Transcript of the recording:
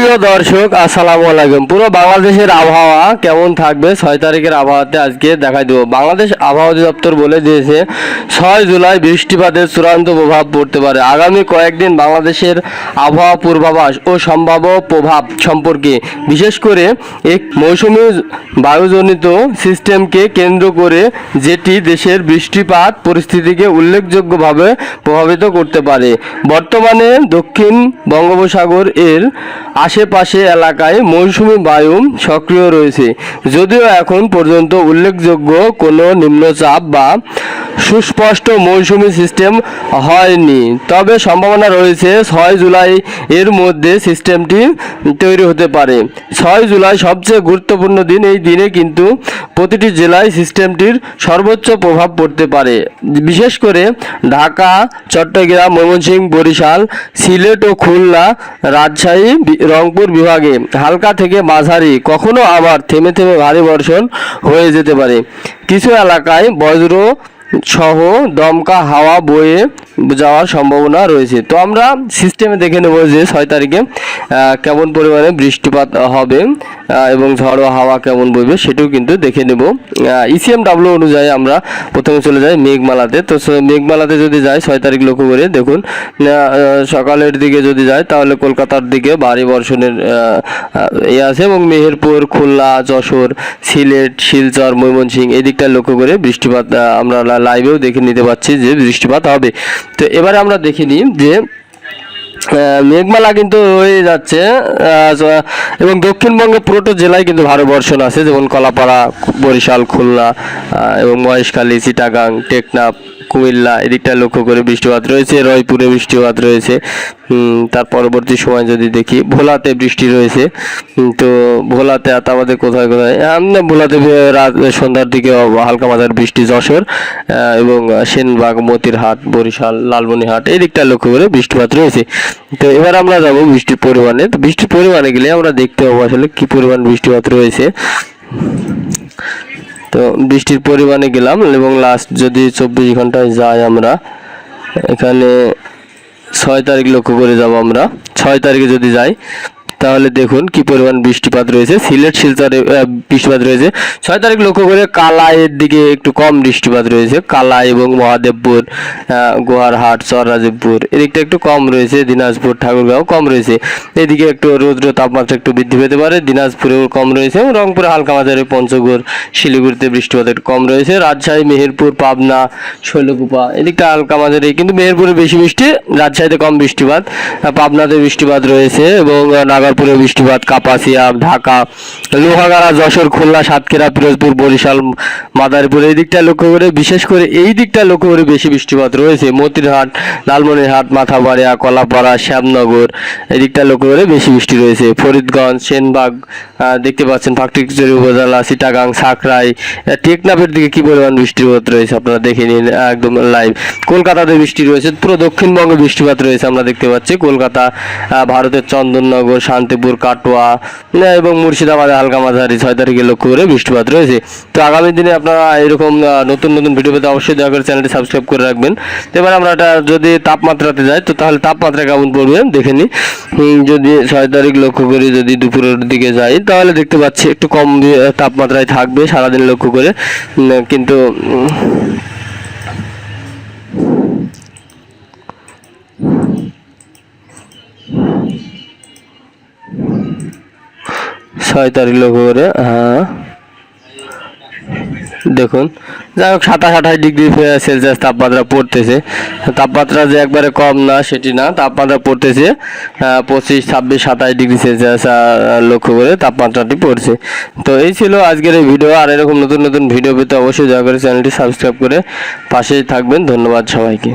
সুপ্রিয় দর্শক, আসসালামু আলাইকুম। পুরো বাংলাদেশের আবহাওয়া কেমন থাকবে? ছয় তারিখের আবহাওয়াতে আজকে দেখাই দেবো। বাংলাদেশ আবহাওয়া অধিদপ্তর বলে দিয়েছে, ছয় জুলাই বৃষ্টিপাতের চূড়ান্ত প্রভাব পড়তে পারে। আগামী কয়েকদিন বাংলাদেশের আবহাওয়া পূর্বাভাস ও সম্ভাব্য প্রভাব সম্পর্কে, বিশেষ করে এক মৌসুমী বায়ুজনিত সিস্টেমকে কেন্দ্র করে যেটি দেশের বৃষ্টিপাত পরিস্থিতিকে উল্লেখযোগ্যভাবে প্রভাবিত করতে পারে। বর্তমানে দক্ষিণ বঙ্গোপসাগর এর আশেপাশে এলাকায় মৌসুমি বায়ু সক্রিয় রয়েছে। যদিও এখন পর্যন্ত উল্লেখযোগ্য কোনো নিম্নচাপ বা সুস্পষ্ট মৌসুমি সিস্টেম হয়নি। তবে সম্ভাবনা রয়েছে ছয় জুলাই এর মধ্যে সিস্টেমটি তৈরি হতে পারে। ছয় জুলাই সবচেয়ে গুরুত্বপূর্ণ দিন এই দিনে কিন্তু প্রতিটি জেলায় সিস্টেমটির সর্বোচ্চ প্রভাব পড়তে পারে। বিশেষ করে ঢাকা, চট্টগ্রাম, ময়মনসিংহ, বরিশাল, সিলেট ও খুলনা, রাজশাহী রংপুর বিভাগে হালকা থেকে মাঝারি, কখনো আবার থেমে থেমে ভারী বর্ষণ হয়ে যেতে পারে। কিছু এলাকায় বজ্র সহ দমকা হাওয়া বয়ে যাওয়ার সম্ভাবনা রয়েছে। তো আমরা সিস্টেমে দেখে নেব যে ছয় তারিখে কেমন পরিমাণে বৃষ্টিপাত হবে এবং ঝড়ো হাওয়া কেমন বইবে সেটাও কিন্তু দেখে নেব। ইসিএম ডাব্লিউ অনুযায়ী আমরা প্রথমে চলে যাই মেঘমালাতে। তো মেঘমালাতে যদি যাই ছয় তারিখ লক্ষ্য করে দেখুন সকালের দিকে যদি যাই তাহলে কলকাতার দিকে ভারী বর্ষণের ইয়ে আছে এবং মেহেরপুর, খুলনা, যশোর, সিলেট, শিলচর, ময়মনসিংহ এই দিকটা লক্ষ্য করে বৃষ্টিপাত আমরা লাইভেও দেখে নিতে পারছি যে বৃষ্টিপাত হবে। তো এবারে আমরা দেখে নিই যে মেঘমালা কিন্তু হয়ে যাচ্ছে এবং দক্ষিণবঙ্গে পুরোটো জেলায় কিন্তু ভারী বর্ষণ আছে, যেমন কলাপাড়া, বরিশাল, খুলনা এবং মহেশখালী, চিটাগাং, টেকনাফ কুমিল্লা, এদিকটা লক্ষ্য করে বৃষ্টিপাত রয়েছে, রয়পুরে বৃষ্টিপাত রয়েছে। তার পরবর্তী সময় যদি দেখি, ভোলাতে বৃষ্টি রয়েছে। তো ভোলাতে আমাদের কোথায় কোথায়? ভোলাতে রাত, সন্ধ্যার দিকে হালকা মাঝার বৃষ্টি, যশোর এবং সেনবাগ, মতিরহাট, বরিশাল লালমনিহাট এই দিকটা লক্ষ্য করে বৃষ্টিপাত রয়েছে। তো এবার আমরা যাব বৃষ্টির পরিমাণে। তো বৃষ্টির পরিমাণে গেলে আমরা দেখতে পাবো আসলে কি পরিমাণ বৃষ্টিপাত রয়েছে। তো বৃষ্টির পরিমাণে গেলাম এবং লাস্ট যদি চব্বিশ ঘন্টায় যাই আমরা, এখানে ছয় তারিখ লক্ষ্য করে যাব আমরা। ছয় তারিখে যদি যাই তাহলে দেখুন কি পরিমাণ বৃষ্টিপাত রয়েছে। সিলেট শিলচরে বৃষ্টিপাত রয়েছে। ছয় তারিখ লক্ষ্য করে কালাইয়ের দিকে একটু কম বৃষ্টিপাত রয়েছে। কালাই এবং মহাদেবপুর গোহারহাট চররাজীবপুর এদিকটা একটু কম রয়েছে। দিনাজপুর ঠাকুরগাঁও কম রয়েছে। এদিকে একটু রৌদ্র তাপমাত্রা একটু বৃদ্ধি পেতে পারে। দিনাজপুরেও কম রয়েছে এবং রংপুরে হালকা মাঝারি পঞ্চগড় শিলিগুড়িতে বৃষ্টিপাত একটু কম রয়েছে। রাজশাহী মেহেরপুর পাবনা শৈলকুপা এদিকটা হালকা মাঝারি কিন্তু মেহেরপুরে বেশি বৃষ্টি রাজশাহীতে কম বৃষ্টিপাত পাবনাতে বৃষ্টিপাত রয়েছে এবং আহ, নাগারপুরে বৃষ্টিপাত, কাপাসিয়া, ঢাকা, লোহাগাড়া, যশোর, খুলনা, সাতক্ষীরা, পিরোজপুর, বরিশাল, মাদারীপুর, এই দিকটা লক্ষ্য করে, বিশেষ করে এই দিকটা লক্ষ্য করে বেশি বৃষ্টিপাত রয়েছে। মতিরহাট, লালমনিরহাট, মাথাবাড়িয়া, কলাপাড়া, শ্যামনগর, এই দিকটা লক্ষ্য করে বেশি বৃষ্টি রয়েছে। ফরিদগঞ্জ, সেনবাগ দেখতে পাচ্ছেন ফাকটিকচুরি উপজেলা সিটাগাং সাকরাই টেকনাফের দিকে কি পরিমাণ বৃষ্টিপাত রয়েছে আপনারা দেখে নিন, একদম লাইভ কলকাতাতে বৃষ্টি রয়েছে, পুরো দক্ষিণবঙ্গে বৃষ্টিপাত রয়েছে, আমরা দেখতে পাচ্ছি। কলকাতা ভারতের চন্দননগর শান্তিপুর, কাটোয়া এবং মুর্শিদাবাদে হালকা মাঝারি ছয় তারিখে লক্ষ্য করে বৃষ্টিপাত রয়েছে। তো আগামী দিনে আপনারা এরকম নতুন নতুন ভিডিও পেতে অবশ্যই দয়া করে চ্যানেলটি সাবস্ক্রাইব করে রাখবেন। এবার আমরা এটা যদি তাপমাত্রাতে যাই, তো তাহলে তাপমাত্রা কেমন পড়বে দেখে নিই। যদি ছয় তারিখ লক্ষ্য করে, যদি দুপুরের দিকে যাই, তাহলে দেখতে পাচ্ছি একটু কম তাপমাত্রায় থাকবে সারাদিন লক্ষ্য করে। কিন্তু ছয় তারিখ লক্ষ্য করে হ্যাঁ। দেখুন, যাই হোক, সাতাশ আঠাশ ডিগ্রি সেলসিয়াস তাপমাত্রা পড়তেছে। তাপমাত্রা যে একবারে কম না, সেটি না। তাপমাত্রা পড়তেছে পঁচিশ, ছাব্বিশ, সাতাশ ডিগ্রি সেলসিয়াস লক্ষ্য করে তাপমাত্রাটি পড়ছে। তো এই ছিল আজকের এই ভিডিও। আর এরকম নতুন নতুন ভিডিও পেতে অবশ্যই দয়া করে চ্যানেলটি সাবস্ক্রাইব করে পাশেই থাকবেন। ধন্যবাদ সবাইকে।